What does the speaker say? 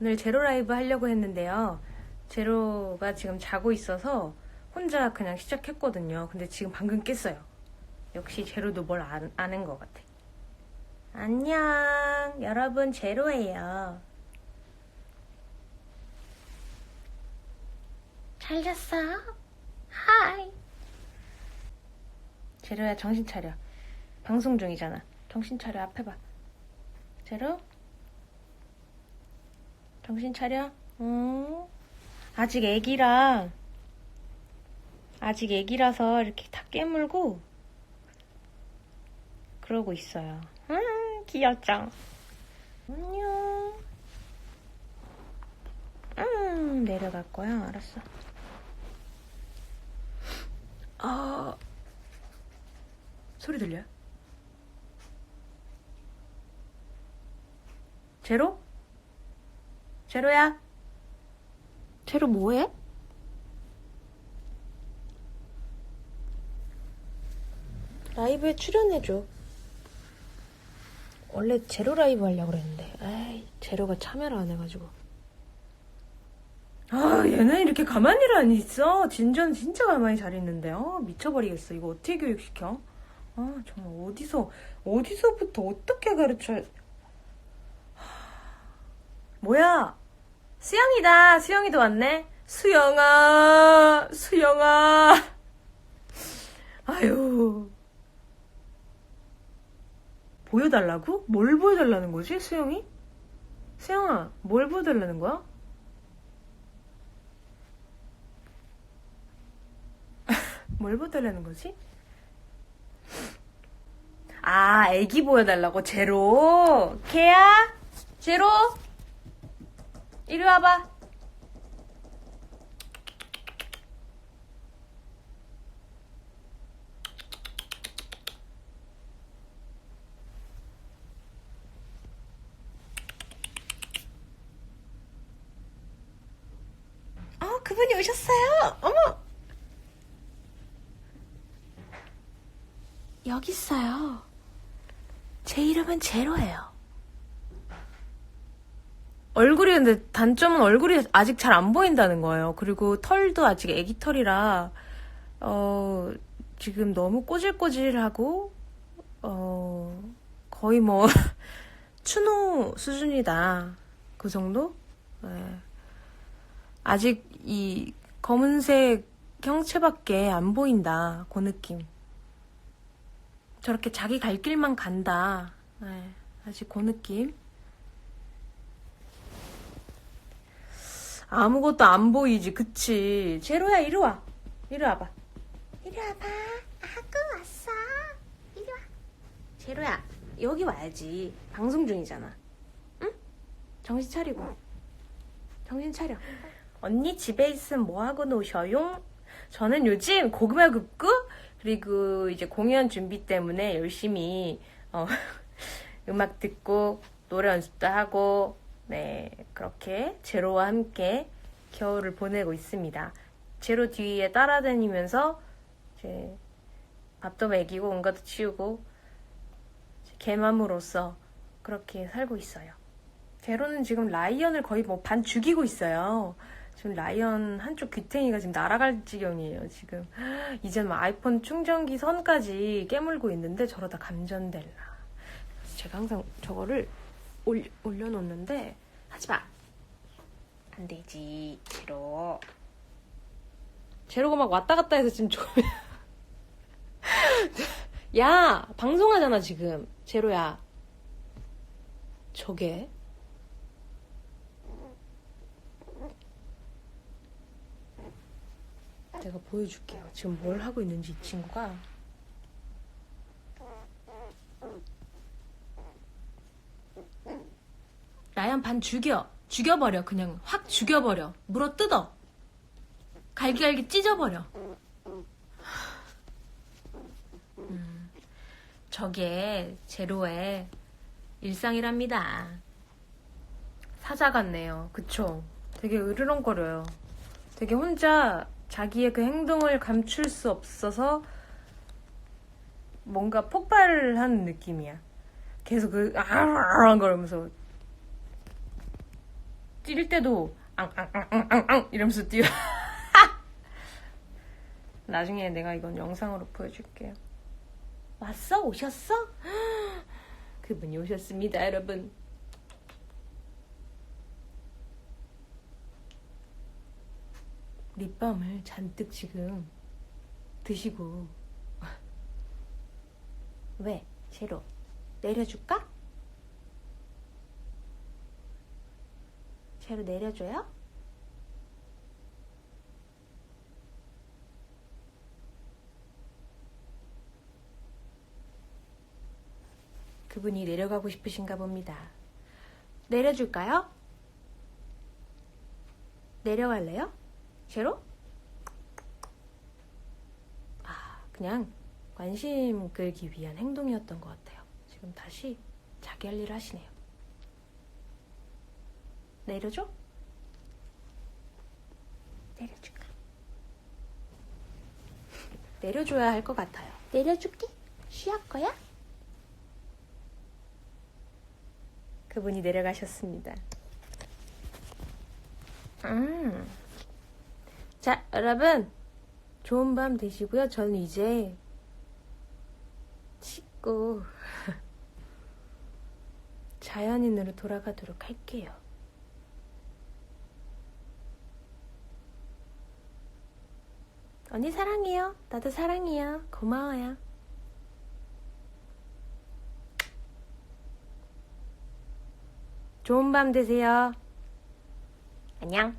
오늘 제로 라이브 하려고 했는데요. 제로가 지금 자고 있어서 혼자 그냥 시작했거든요. 근데 지금 방금 깼어요. 역시 제로도 뭘 아, 아는 것 같아. 안녕. 여러분, 제로예요. 잘 잤어? 하이. 제로야, 정신 차려. 방송 중이잖아. 정신 차려, 앞에 봐. 제로? 정신 차려? 응? 아직 애기라, 아직 애기라서 이렇게 다 깨물고, 그러고 있어요. 음, 귀엽죠? 안녕. 음, 내려갈 거야. 알았어. 아, 소리 들려요? 제로? 제로야? 제로 뭐해? 라이브에 출연해줘. 원래 제로 라이브 하려고 그랬는데, 에이, 제로가 참여를 안 해가지고. 아, 얘는 이렇게 가만히를 안 있어. 진전 진짜 가만히 잘 있는데, 어, 미쳐버리겠어. 이거 어떻게 교육시켜? 아, 정말 어디서, 어디서부터 어떻게 가르쳐. 하... 뭐야? 수영이다. 수영이도 왔네. 수영아, 수영아. 아유. 보여달라고? 뭘 보여달라는 거지, 수영이? 수영아, 뭘 보여달라는 거야? 뭘 보여달라는 거지? 아, 애기 보여달라고, 제로. 걔야? 제로? 이리 와봐. 어, 그분이 오셨어요. 어머. 여기 있어요. 제 이름은 제로예요. 얼굴이 근데 단점은 얼굴이 아직 잘 안 보인다는 거예요. 그리고 털도 아직 애기 털이라 어 지금 너무 꼬질꼬질하고 어 거의 뭐 추노 수준이다. 그 정도? 네. 아직 이 검은색 형체밖에 안 보인다. 그 느낌. 저렇게 자기 갈 길만 간다. 네. 아직 그 느낌. 아무것도 안 보이지, 그치? 제로야, 이리 와. 이리 와봐. 이리 와봐. 하고 왔어. 이리 와. 제로야, 여기 와야지. 방송 중이잖아. 응? 정신 차리고. 정신 차려. 언니 집에 있으면 뭐하고 노셔용? 저는 요즘 고구마 굽고, 그리고 이제 공연 준비 때문에 열심히, 어, 음악 듣고, 노래 연습도 하고, 네, 그렇게 제로와 함께 겨울을 보내고 있습니다. 제로 뒤에 따라다니면서 이제 밥도 먹이고 온갖도 치우고 개맘으로서 그렇게 살고 있어요. 제로는 지금 라이언을 거의 뭐 반 죽이고 있어요. 지금 라이언 한쪽 귀탱이가 지금 날아갈 지경이에요, 지금. 이젠 뭐 아이폰 충전기 선까지 깨물고 있는데 저러다 감전될라. 제가 항상 저거를 올려, 올려놓는데 하지 마. 안 되지. 제로. 제로가 막 왔다 갔다 해서 지금 좀. 야, 방송하잖아, 지금. 제로야. 저게. 내가 보여줄게요. 지금 뭘 하고 있는지 이 친구가. 라이언 반 죽여. 죽여버려. 그냥 확 죽여버려. 물어 뜯어. 갈기갈기 찢어버려. 음, 저게 제로의 일상이랍니다. 사자 같네요. 그쵸? 되게 으르렁거려요. 되게 혼자 자기의 그 행동을 감출 수 없어서 뭔가 폭발을 하는 느낌이야. 계속 그, 아랑 거리면서 뛸 때도 앙앙앙앙앙 이러면서 뛰어. 나중에 내가 이건 영상으로 보여줄게요. 왔어? 오셨어? 그분이 오셨습니다, 여러분. 립밤을 잔뜩 지금 드시고 왜? 제로 내려줄까? 제로 내려줘요? 그분이 내려가고 싶으신가 봅니다. 내려줄까요? 내려갈래요? 제로? 아, 그냥 관심 끌기 위한 행동이었던 것 같아요. 지금 다시 자기 할 일을 하시네요. 내려줘? 내려줄까? 내려줘야 할 것 같아요. 내려줄게? 쉬할 거야? 그분이 내려가셨습니다. 음. 자, 여러분. 좋은 밤 되시고요. 저는 이제 씻고 자연인으로 돌아가도록 할게요. 언니 사랑해요. 나도 사랑해요. 고마워요. 좋은 밤 되세요. 안녕.